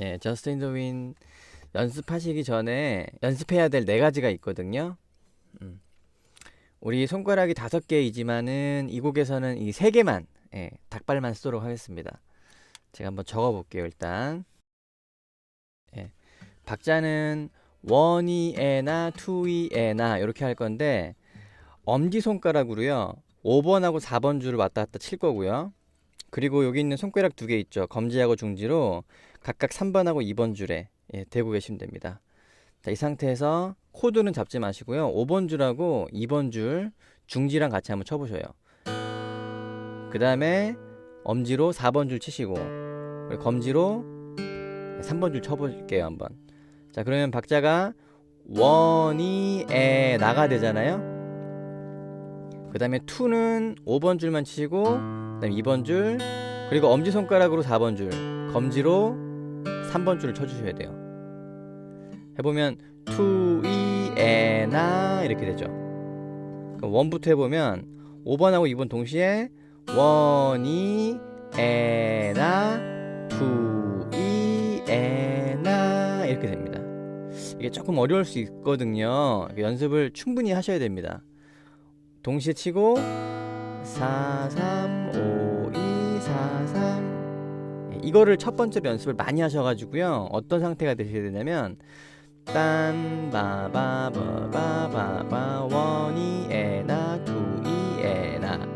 예, 저스트 인더 윈 연습하시기 전에 연습해야 될 네 가지가 있거든요. 음. 우리 손가락이 다섯 개이지만은 이 곡에서는 이 세 개만 예, 닭발만 쓰도록 하겠습니다. 제가 한번 적어 볼게요, 일단. 예. 박자는 원이 에나 투이 에나 이렇게 할 건데 엄지 손가락으로요. 5번하고 4번 줄을 왔다 갔다 칠 거고요. 그리고 여기 있는 손가락 두 개 있죠. 검지하고 중지로 각각 3번하고 2번 줄에 예, 대고 계시면 됩니다. 자, 이 상태에서 코드는 잡지 마시고요. 5번 줄하고 2번 줄 중지랑 같이 한번 쳐보셔요. 그 다음에 엄지로 4번 줄 치시고 검지로 3번 줄 쳐볼게요 한번. 자 그러면 박자가 원이 에 나가 되잖아요. 그 다음에 투는 5번 줄만 치시고 그 다음에 2번 줄 그리고 엄지손가락으로 4번 줄 검지로 3번 줄을 쳐주셔야 돼요. 해보면 투이 에나 이렇게 되죠. 그럼 원부터 해보면 5번하고 2번 동시에 원이 에나 투이 에나 이렇게 됩니다. 이게 조금 어려울 수 있거든요. 연습을 충분히 하셔야 됩니다. 동시에 치고 4, 3, 5, 2, 4, 3 예, 이거를 첫 번째로 연습을 많이 하셔가지고요. 어떤 상태가 되셔야 되냐면 딴 바바바바바바 원이 에나 투이 에나.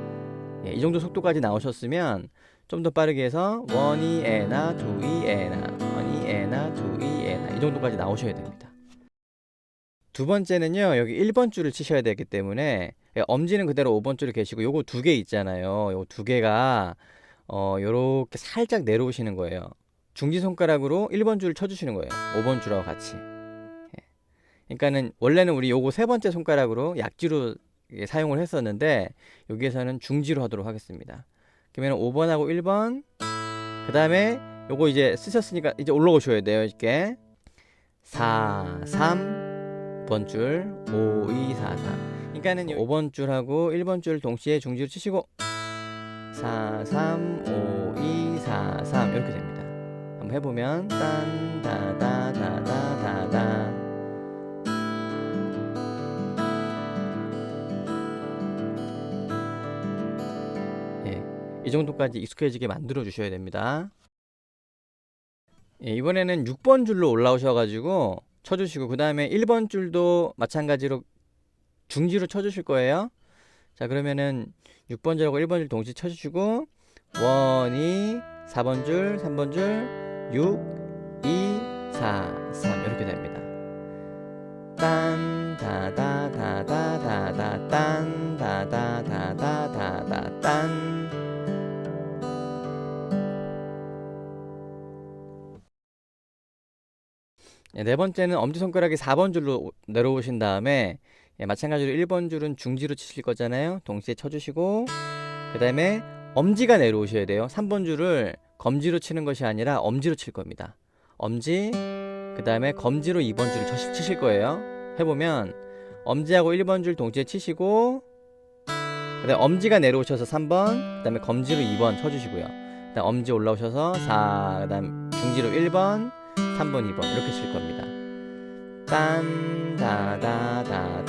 예, 이 정도 속도까지 나오셨으면 좀 더 빠르게 해서 원이 에나 투이 에나 원이 에나 투이 에나. 이 정도까지 나오셔야 됩니다. 두 번째는요 여기 1번 줄을 치셔야 되기 때문에 예, 엄지는 그대로 5번 줄에 계시고 요거 두 개 있잖아요. 요거 두 개가 어 요렇게 살짝 내려오시는 거예요. 중지 손가락으로 1번 줄을 쳐주시는 거예요. 5번 줄하고 같이. 예. 그러니까는 원래는 우리 요거 세 번째 손가락으로 약지로 사용을 했었는데 여기에서는 중지로 하도록 하겠습니다. 그러면 5번하고 1번 그 다음에 요거 이제 쓰셨으니까 이제 올라오셔야 돼요 이렇게. 4 3 번줄 5 2 4 3 그러니까는 5번 줄하고 1번 줄 동시에 중지로 치시고 4 3 5 2 4 3 이렇게 됩니다 한번 해보면 딴 다다다다다다 예, 이 정도까지 익숙해지게 만들어 주셔야 됩니다. 예, 이번에는 6번 줄로 올라오셔가지고 쳐주시고 그 다음에 1번 줄도 마찬가지로 중지로 쳐주실 거예요. 자 그러면은 6번 줄하고 1번 줄 동시에 쳐주시고 원이 4번 줄, 3번 줄, 6, 2, 4, 3 이렇게 됩니다. 딴 다다다다다다 딴 다다다다다다 딴 예, 네 번째는 엄지손가락이 4번 줄로 오- 내려오신 다음에 예, 마찬가지로 1번 줄은 중지로 치실 거잖아요. 동시에 쳐주시고 그 다음에 엄지가 내려오셔야 돼요. 3번 줄을 검지로 치는 것이 아니라 엄지로 칠 겁니다. 엄지 그 다음에 검지로 2번 줄을 쳐- 치실 거예요. 해보면 엄지하고 1번 줄 동시에 치시고 그 다음에 엄지가 내려오셔서 3번 그 다음에 검지로 2번 쳐주시고요. 그 다음 엄지 올라오셔서 4, 그 다음 중지로 1번 3번, 2번 이렇게 칠 겁니다. 딴 다다다다다다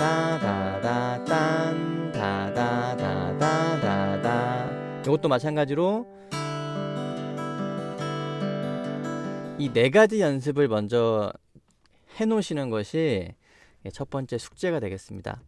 딴 다다다다다다 이것도 마찬가지로 이 네 가지 연습을 먼저 해 놓으시는 것이 첫 번째 숙제가 되겠습니다.